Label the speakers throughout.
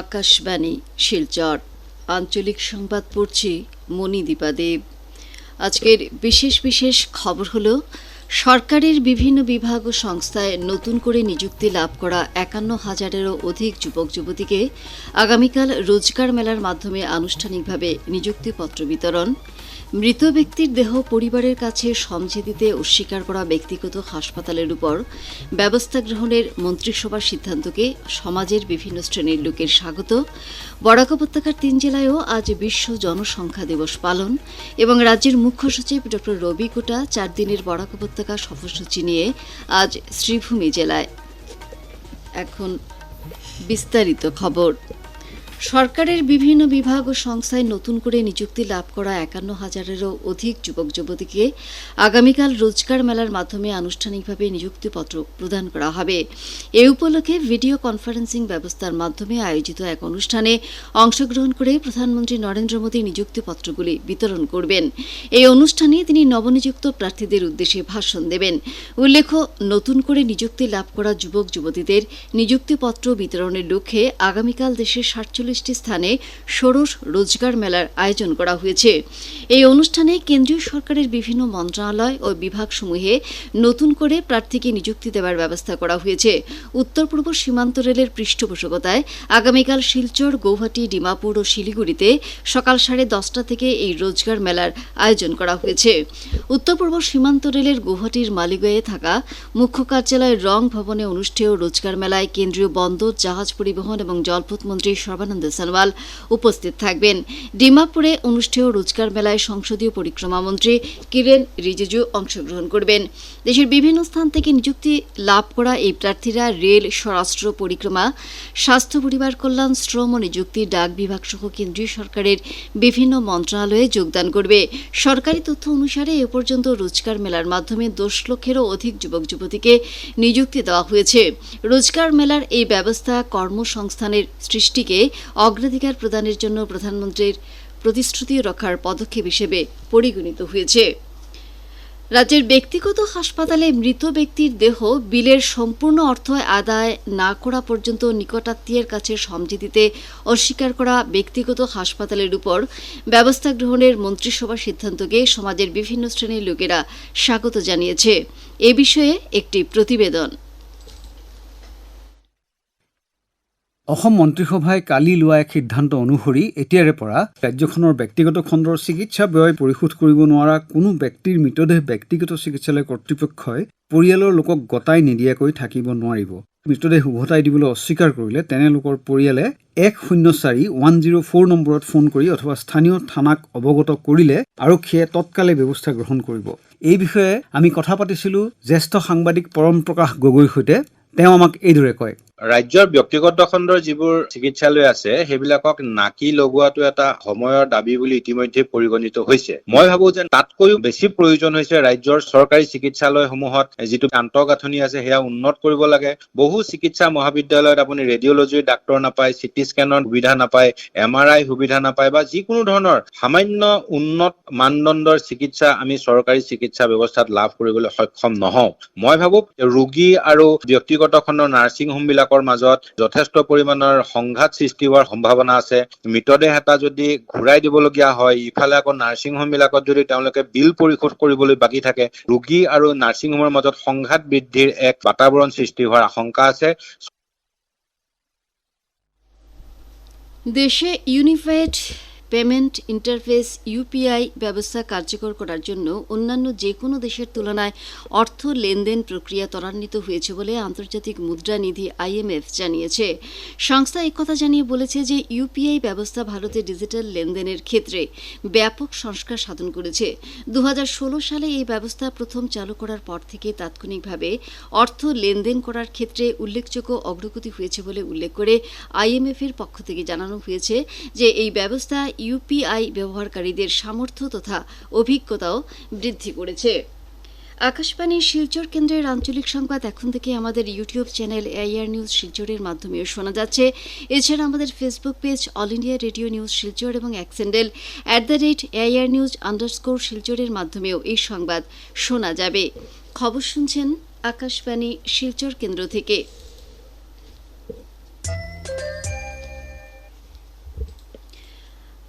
Speaker 1: আকাশবাণী শিলচর। আঞ্চলিক সংবাদ পড়ছি মণিদীপা দেব। আজকের বিশেষ বিশেষ খবর হলো, সরকারের বিভিন্ন বিভাগ ও সংস্থায় নতুন করে নিযুক্তি লাভ করা একান্ন হাজারেরও অধিক যুবক যুবতীকে আগামীকাল রোজগার মেলার মাধ্যমে আনুষ্ঠানিকভাবে নিযুক্তিপত্র বিতরণ। মৃত ব্যক্তির দেহ পরিবারের কাছে সমঝে দিতে অস্বীকার করা ব্যক্তিগত হাসপাতালের উপর ব্যবস্থা গ্রহণের মন্ত্রিসভার সিদ্ধান্তকে সমাজের বিভিন্ন শ্রেণির লোকের স্বাগত। বরাক উপত্যকার তিন জেলায়ও আজ বিশ্ব জনসংখ্যা দিবস পালন এবং রাজ্যের মুখ্য সচিব ড. রবি কোটা চার দিনের বরাক উপত্যকা সফরসূচি নিয়ে আজ শ্রীভূমি জেলায়। এখন বিস্তারিত খবর। সরকারের বিভিন্ন বিভাগ ও সংস্থায় নতুন করে নিযুক্তি লাভ করা একান্ন হাজারেরও অধিক যুবক যুবতীকে আগামীকাল রোজগার মেলার মাধ্যমে আনুষ্ঠানিকভাবে নিযুক্তিপত্র প্রদান করা হবে। এ উপলক্ষে ভিডিও কনফারেন্সিং ব্যবস্থার মাধ্যমে আয়োজিত এক অনুষ্ঠানে অংশগ্রহণ করে প্রধানমন্ত্রী নরেন্দ্র মোদী নিযুক্তিপত্রগুলি বিতরণ করবেন। এই অনুষ্ঠানে তিনি নবনিযুক্ত প্রার্থীদের উদ্দেশ্যে ভাষণ দেবেন। উল্লেখ্য, নতুন করে নিযুক্তি লাভ করা যুবক যুবতীদের নিযুক্তিপত্র বিতরণের লক্ষ্যে আগামীকাল দেশের সাতচল্লিশটি স্থানে ষোড়শ রোজগার মেলার আয়োজন করা হয়েছে। এই অনুষ্ঠানে কেন্দ্রীয় সরকারের বিভিন্ন মন্ত্রণালয় ও বিভাগসমূহে নতুন করে প্রার্থীকে নিযুক্তি দেওয়ার ব্যবস্থা করা হয়েছে। উত্তর পূর্ব সীমান্ত রেলের পৃষ্ঠপোষকতায় আগামীকাল শিলচর, গৌহাটি, ডিমাপুর ও শিলিগুড়িতে সকাল সাড়ে দশটা থেকে এই রোজগার মেলার আয়োজন করা হয়েছে। উত্তর পূর্ব সীমান্ত রেলের গৌহাটির মালিগয়ে থাকা মুখ্য কার্যালয় রং ভবনে অনুষ্ঠেয় রোজগার মেলায় কেন্দ্রীয় বন্দর, জাহাজ পরিবহন এবং জলপথ মন্ত্রী সর্বানন্দ সনোয়াল উপস্থিত থাকবেন। ডিমাপুরে অনুষ্ঠেয় রোজগার মেলায় সংসদীয় পরিক্রমা মন্ত্রী কিরেন রিজিজু অংশগ্রহণ করবেন। দেশের বিভিন্ন স্থান থেকে নিযুক্তি লাভ করা এই প্রার্থীরা রেল, স্বরাষ্ট্র পরিক্রমা, স্বাস্থ্য, পরিবার কল্যাণ, শ্রম ও নিযুক্তি, ডাক বিভাগ সহ কেন্দ্রীয় সরকারের বিভিন্ন মন্ত্রণালয়ে যোগদান করবে। সরকারি তথ্য অনুসারে এ পর্যন্ত রোজগার মেলার মাধ্যমে দশ লক্ষেরও অধিক যুবক, যুবতীকে নিযুক্তি দেওয়া হয়েছে। রোজগার মেলার এই ব্যবস্থা কর্মসংস্থানের সৃষ্টিকে অগ্রাধিকার প্রদানের জন্য প্রধানমন্ত্রীর প্রতিশ্রুতি রক্ষার পদক্ষেপ হিসেবে পরিগণিত হয়েছে। রাজ্যের ব্যক্তিগত হাসপাতালে মৃত ব্যক্তির দেহ বিলের সম্পূর্ণ অর্থ আদায় না করা পর্যন্ত নিকটাত্মীয়ের কাছে সমঝে দিতে অস্বীকার করা ব্যক্তিগত হাসপাতালের উপর ব্যবস্থা গ্রহণের মন্ত্রিসভার সিদ্ধান্তকে সমাজের বিভিন্ন শ্রেণির লোকেরা স্বাগত জানিয়েছে। এ বিষয়ে একটি প্রতিবেদন।
Speaker 2: অসম মন্ত্ৰীসভাই কালি লোৱা এক সিদ্ধান্ত অনুসৰি এতিয়াৰে পৰা ৰাজ্যখনৰ ব্যক্তিগত খণ্ডৰ চিকিৎসা ব্যয় পৰিশোধ কৰিব নোৱাৰা কোনো ব্যক্তিৰ মৃতদেহ ব্যক্তিগত চিকিৎসালয় কৰ্তৃপক্ষই পৰিয়ালৰ লোকক গতাই নিদিয়াকৈ থাকিব নোৱাৰিব। মৃতদেহ উভতাই দিবলৈ অস্বীকাৰ কৰিলে তেনে পৰিয়ালে এক শূন্য চাৰি ওৱান জিৰ' ফ'ৰ নম্বৰত ফোন কৰি অথবা স্থানীয় থানাক অৱগত কৰিলে আৰক্ষীয়ে তৎকালে ব্যৱস্থা গ্ৰহণ কৰিব। এই বিষয়ে আমি কথা পাতিছিলোঁ জ্যেষ্ঠ সাংবাদিক পৰম প্ৰকাশ গগৈৰ সৈতে। তেওঁ আমাক এইদৰে কয়
Speaker 3: ৰাজ্যৰ ব্যক্তিগত খণ্ডৰ যিবোৰ চিকিৎসালয় আছে সেইবিলাকক নাকি লগোৱাটো এটা সময়ৰ দাবী বুলি ইতিমধ্যে পৰিগণিত হৈছে। মই ভাবো যে তাতকৈও বেছি প্ৰয়োজন হৈছে ৰাজ্যৰ চৰকাৰী চিকিৎসালয়সমূহত যিটো আন্তঃগাঁথনি আছে সেয়া উন্নত কৰিব লাগে। বহু চিকিৎসা মহাবিদ্যালয়ত আপুনি ৰেডিঅলজিৰ ডাক্তৰ নাপায় চিটি স্কেনৰ সুবিধা নাপায় এম আৰ আই সুবিধা নাপায় বা যিকোনো ধৰণৰ সামান্য উন্নত মানদণ্ডৰ চিকিৎসা আমি চৰকাৰী চিকিৎসা ব্যৱস্থাত লাভ কৰিবলৈ সক্ষম নহওঁ। মই ভাবো ৰোগী আৰু ব্যক্তিগত খণ্ডৰ নাৰ্ছিং হোম বিলাক বিলাকৰ মাজত যথেষ্ট পৰিমাণৰ সংঘাত সৃষ্টি হোৱাৰ সম্ভাৱনা আছে। মৃতদেহ এটা যদি ঘূৰাই দিবলগীয়া হয় ইফালে আকৌ নাৰ্ছিং হোম বিলাকত যদি তেওঁলোকে বিল পৰিশোধ কৰিবলৈ বাকী থাকে ৰোগী আৰু নাৰ্ছিং হোমৰ মাজত সংঘাত বৃদ্ধিৰ এক বাতাবৰণ সৃষ্টি হোৱাৰ আশংকা আছে।
Speaker 1: দেশে ইউনিফাইড পেমেন্ট ইন্টারফেস ইউপিআই ব্যবস্থা কার্যকর করার জন্য অন্যান্য যে কোনো দেশের তুলনায় অর্থ লেনদেন প্রক্রিয়া ত্বরান্বিত হয়েছে বলে আন্তর্জাতিক মুদ্রা নিধি আইএমএফ জানিয়েছে। সংস্থা একথা জানিয়ে বলেছে যে ইউপিআই ব্যবস্থা ভারতে ডিজিটাল লেনদেনের ক্ষেত্রে ব্যাপক সংস্কার সাধন করেছে। দু হাজার ষোলো সালে এই ব্যবস্থা প্রথম চালু করার পর থেকে তাৎক্ষণিকভাবে অর্থ লেনদেন করার ক্ষেত্রে উল্লেখযোগ্য অগ্রগতি হয়েছে বলে উল্লেখ করে আইএমএফ এর পক্ষ থেকে জানানো হয়েছে যে এই ব্যবস্থা ইউপিআই ব্যবহারকারীদের সামর্থ্য তথা অভিজ্ঞতাও বৃদ্ধি করেছে। আকাশবাণীর শিলচর কেন্দ্রের আঞ্চলিক সংবাদ এখন থেকে আমাদের ইউটিউব চ্যানেল এআইআর নিউজ শিলচরের মাধ্যমেও শোনা যাচ্ছে। এছাড়া আমাদের Facebook page all India radio news Silchar এবং অ্যাক্সেন্ডেল at the rate AIR news underscore শিলচরের মাধ্যমেও এই সংবাদ শোনা যাবে। খবর শুনছেন আকাশবাণী শিলচর কেন্দ্র থেকে।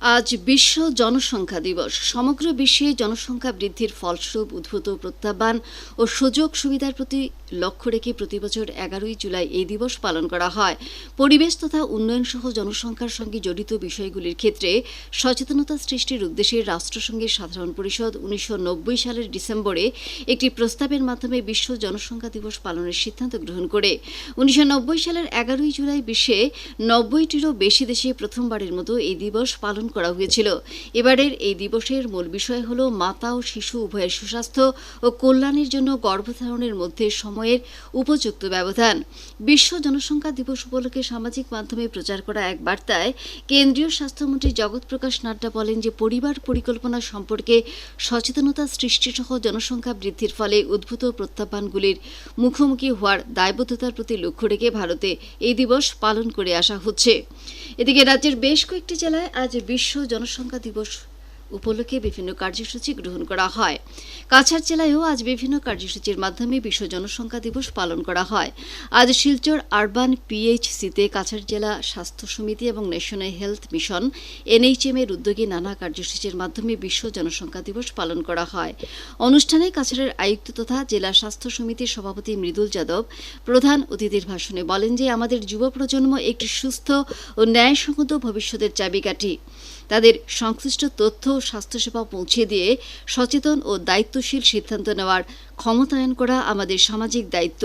Speaker 1: আজ বিশ্ব জনসংখ্যা দিবস। সমগ্র বিশ্বে জনসংখ্যা বৃদ্ধির ফলস্বরূপ উদ্ভূত প্রত্যাহ্বান ও সুযোগ সুবিধার প্রতি লক্ষ্য রেখে প্রতিবছর এগারোই জুলাই এই দিবস পালন করা হয়। পরিবেশ তথা উন্নয়ন সহ জনসংখ্যার সঙ্গে জড়িত বিষয়গুলির ক্ষেত্রে সচেতনতা সৃষ্টির উদ্দেশ্যে রাষ্ট্রসংঘের সাধারণ পরিষদ উনিশশো নব্বই সালের ডিসেম্বরে একটি প্রস্তাবের মাধ্যমে বিশ্ব জনসংখ্যা দিবস পালনের সিদ্ধান্ত গ্রহণ করে। উনিশশো নব্বই সালের এগারোই জুলাই বিশ্বে নব্বইটিরও বেশি দেশে প্রথমবারের মতো এই দিবস পালন করা হয়েছিল। এবারের এই দিবসের মূল বিষয় হল মাতা ও শিশু উভয়ের সুস্বাস্থ্য ও কল্যাণের জন্য গর্ভধারণের মধ্যে সময়ের উপযুক্ত ব্যবধান। বিশ্ব জনসংখ্যা দিবস উপলক্ষে সামাজিক মাধ্যমে প্রচার করা এক বার্তায় কেন্দ্রীয় স্বাস্থ্যমন্ত্রী জগৎ প্রকাশ নাড্ডা বলেন যে, পরিবার পরিকল্পনা সম্পর্কে সচেতনতা সৃষ্টিসহ জনসংখ্যা বৃদ্ধির ফলে উদ্ভূত প্রত্যাহ্বানগুলির মুখোমুখি হওয়ার দায়বদ্ধতার প্রতি লক্ষ্য রেখে ভারতে এই দিবস পালন করে আসা হচ্ছে। এদিকে রাজ্যের বেশ কয়েকটি জেলায় আজ বিশ্ব জনসংখ্যা দিবস উপলক্ষে বিভিন্ন কার্যসূচি গ্রহণ করা হয়। কাছাড় জেলায়ও আজ বিভিন্ন কার্যসূচির মাধ্যমে বিশ্ব জনসংখ্যা দিবস পালন করা হয়। আজ শিলচর আরবান পিএইচসিতে কাছাড় জেলা স্বাস্থ্য সমিতি এবং ন্যাশনাল হেলথ মিশন এনএইচএম এর উদ্যোগে নানা কার্যসূচির মাধ্যমে বিশ্ব জনসংখ্যা দিবস পালন করা হয়। অনুষ্ঠানে কাছাড়ের আয়ুক্ত তথা জেলা স্বাস্থ্য সমিতির সভাপতি মৃদুল যাদব প্রধান অতিথির ভাষণে বলেন যে, আমাদের যুব প্রজন্ম একটি সুস্থ ও ন্যায়সঙ্গত ভবিষ্যতের চাবিকাঠি। তাদের সংশ্লিষ্ট তথ্য স্বাস্থ্যসেবা পৌঁছে দিয়ে সচেতন ও দায়িত্বশীল সিদ্ধান্ত নেওয়ার ক্ষমতায়ন করা আমাদের সামাজিক দায়িত্ব।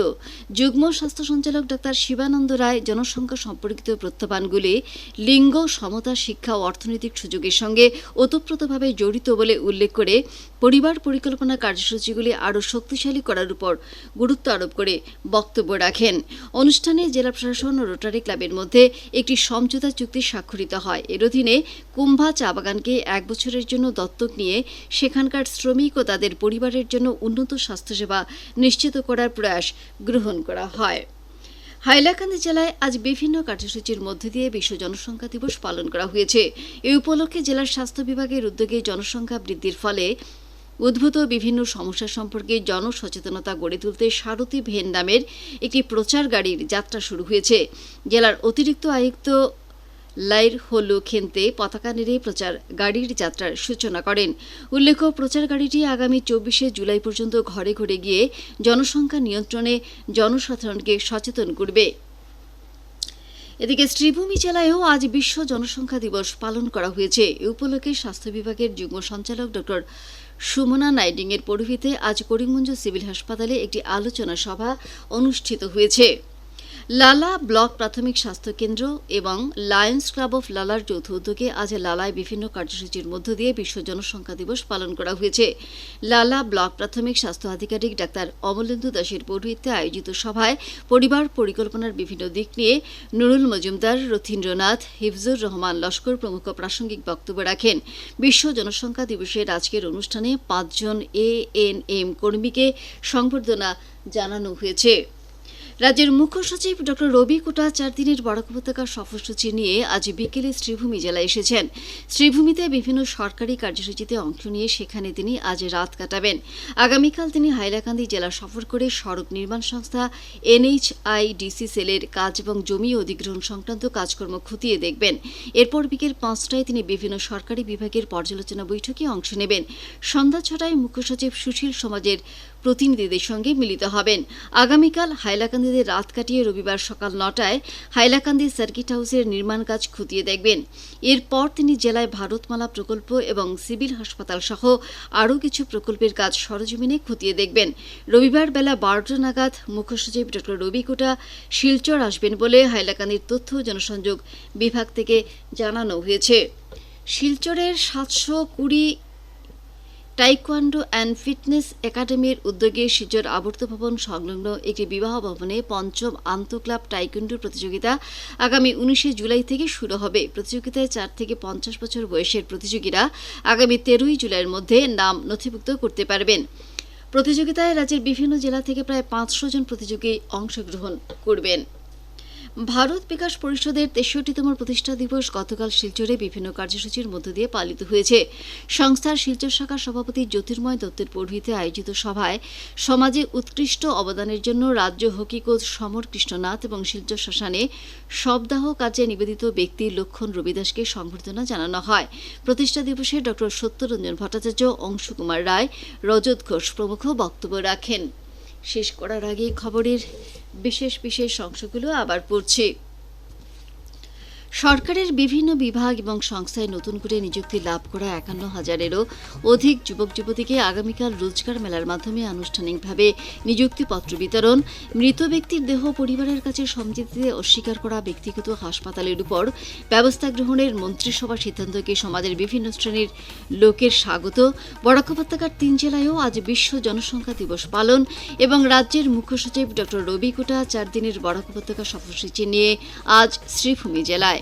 Speaker 1: যুগ্ম স্বাস্থ্য সঞ্চালক ডাক্তার শিবানন্দ রায় জনসংখ্যা সম্পর্কিত প্রত্যাহ্বানগুলি লিঙ্গ, সমতা, শিক্ষা ও অর্থনৈতিক সুযোগের সঙ্গে ওতপ্রোতভাবে জড়িত বলে উল্লেখ করে পরিবার পরিকল্পনা কার্যসূচিগুলি আরও শক্তিশালী করার উপর গুরুত্ব আরোপ করে বক্তব্য রাখেন। অনুষ্ঠানে জেলা প্রশাসন ও রোটারি ক্লাবের মধ্যে একটি সমঝোতা চুক্তি স্বাক্ষরিত হয়। এর অধীনে কুম্ভা চা বাগানকে এক বছরের জন্য দত্তক নিয়ে সেখানকার শ্রমিক ও তাদের পরিবারের জন্য উন্নত স্বাস্থ্যসেবা নিশ্চিত করার প্রয়াস গ্রহণ করা হয়। হাইলাকান্দি জেলায় আজ বিভিন্ন কার্যসূচির মধ্য দিয়ে বিশ্ব জনসংখ্যা দিবস পালন করা হয়েছে। এই উপলক্ষে জেলার স্বাস্থ্য বিভাগের উদ্যোগে জনসংখ্যা বৃদ্ধির ফলে উদ্ভূত বিভিন্ন সমস্যা সম্পর্কে জনসচেতনতা গড়ে তুলতে সারথী ভেন নামের একটি প্রচার গাড়ির যাত্রা শুরু হয়েছে। জেলার অতিরিক্ত আয়ুক্ত লাইর হলু খেনতে পতাকা নেড়ে প্রচার গাড়ির যাত্রার সূচনা করেন। উল্লেখ্য, প্রচার গাড়িটি আগামী চব্বিশে জুলাই পর্যন্ত ঘরে ঘরে গিয়ে জনসংখ্যা নিয়ন্ত্রণে জনসাধারণকে সচেতন করবে। এদিকে শ্রীভূমি জেলায়ও আজ বিশ্ব জনসংখ্যা দিবস পালন করা হয়েছে। এ উপলক্ষে স্বাস্থ্য বিভাগের যুগ্ম সঞ্চালক ডক্টর সুমনা নাইডিং এর পরিহিতে আজ করিমগঞ্জ সিভিল হাসপাতালে একটি আলোচনা সভা অনুষ্ঠিত হয়েছে। লালা ব্লক প্রাথমিক স্বাস্থ্য কেন্দ্র এবং লায়ন্স ক্লাব অফ লালার যৌথ উদ্যোগে আজ লালায় বিভিন্ন কার্যসূচির মধ্য দিয়ে বিশ্ব জনসংখ্যা দিবস পালন করা হয়েছে। লালা ব্লক প্রাথমিক স্বাস্থ্য আধিকারিক ডাক্তার অমলেন্দু দাসের পৌরহিত্যে আয়োজিত সভায় পরিবার পরিকল্পনার বিভিন্ন দিক নিয়ে নুরুল মজুমদার, রথীন্দ্রনাথ, হিফজুর রহমান লস্কর প্রমুখ প্রাসঙ্গিক বক্তব্য রাখেন। বিশ্ব জনসংখ্যা দিবসের আজকের অনুষ্ঠানে পাঁচজন এ এন এম কর্মীকে সংবর্ধনা জানানো হয়েছে। রাজ্যের মুখ্য সচিব ডক্টর রবি কোটা চার দিনের বরাক উপত্যকার সফরসূচি নিয়ে আজ বিকেলে শ্রীভূমি জেলায় এসেছেন। শ্রীভূমিতে বিভিন্ন সরকারি কার্যসূচিতে অংশ নিয়ে সেখানে তিনি আজ রাত কাটাবেন। আগামীকাল তিনি হাইলাকান্দি জেলা সফর করে সড়ক নির্মাণ সংস্থা এনএইচআইডিসি সেলের কাজ এবং জমি অধিগ্রহণ সংক্রান্ত কাজকর্ম খতিয়ে দেখবেন। এরপর বিকেল পাঁচটায় তিনি বিভিন্ন সরকারি বিভাগের পর্যালোচনা বৈঠকে অংশ নেবেন। সন্ধ্যা ছটায় মুখ্য সচিব সুশীল সমাজের প্রতিনিধিদের সঙ্গে মিলিত হবেন। আগামীকাল হাইলাকান্দিতে রাত কাটিয়ে রবিবার সকাল নটায় হাইলাকান্দি সার্কিট হাউসের নির্মাণ কাজ খতিয়ে দেখবেন। এরপর তিনি জেলায় ভারতমালা প্রকল্প এবং সিভিল হাসপাতাল সহ আরও কিছু প্রকল্পের কাজ সরজমিনে খতিয়ে দেখবেন। রবিবার বেলা বারোটা নাগাদ মুখ্য সচিব ডক্টর রবি কোটা শিলচর আসবেন বলে হাইলাকান্দির তথ্য জনসংযোগ বিভাগ থেকে জানানো হয়েছে। শিলচরের সাতশো কুড়ি টাইকোয়ান্ডো অ্যান্ড ফিটনেস একাডেমির উদ্যোগে শিলচর আবর্ত ভবন সংলগ্ন একটি বিবাহ ভবনে পঞ্চম আন্তঃক্লাব টাইকোয়ান্ডো প্রতিযোগিতা আগামী উনিশে জুলাই থেকে শুরু হবে। প্রতিযোগিতায় চার থেকে পঞ্চাশ বছর বয়সের প্রতিযোগীরা আগামী তেরোই জুলাইয়ের মধ্যে নাম নথিভুক্ত করতে পারবেন। প্রতিযোগিতায় রাজ্যের বিভিন্ন জেলা থেকে প্রায় পাঁচশো জন প্রতিযোগী অংশগ্রহণ করবেন। ভারত বিকাশ পরিষদের তেষট্টিতম প্রতিষ্ঠা দিবস গতকাল শিলচরে বিভিন্ন কার্যসূচির মধ্য দিয়ে পালিত হয়েছে। সংস্থার শিলচর শাখার সভাপতি জ্যোতির্ময় দত্তের পৌরহিতে আয়োজিত সভায় সমাজে উৎকৃষ্ট অবদানের জন্য রাজ্য হকি কোচ সমর কৃষ্ণনাথ এবং শিলচর শ্মশানে শবদাহ কাজে নিবেদিত ব্যক্তি লক্ষণ রবিদাসকে সংবর্ধনা জানানো হয়। প্রতিষ্ঠা দিবসে ড সত্যরঞ্জন ভট্টাচার্য অংশু কুমার রায়, রজত ঘোষ প্রমুখ বক্তব্য রাখেন। শেষ করার আগে খবরের বিশেষ বিশেষ অংশগুলো আবার পড়ছে। সরকারের বিভিন্ন বিভাগ এবং সংস্থায় নতুন করে নিযুক্তি লাভ করা একান্ন হাজারেরও অধিক যুবক যুবতীকে আগামীকাল রোজগার মেলার মাধ্যমে আনুষ্ঠানিকভাবে নিযুক্তিপত্র বিতরণ, মৃত ব্যক্তির দেহ পরিবারের কাছে সমঝে অস্বীকার করা, ব্যক্তিগত হাসপাতালের উপর ব্যবস্থা গ্রহণের মন্ত্রিসভার সিদ্ধান্তকে সমাজের বিভিন্ন শ্রেণির লোকের স্বাগত। বরাক উপত্যকার তিন জেলায়ও আজ বিশ্ব জনসংখ্যা দিবস পালন এবং রাজ্যের মুখ্য সচিব ড রবি কোটা চার দিনের বরাক উপত্যকা সফরসূচি নিয়ে আজ শ্রীভূমি জেলায়।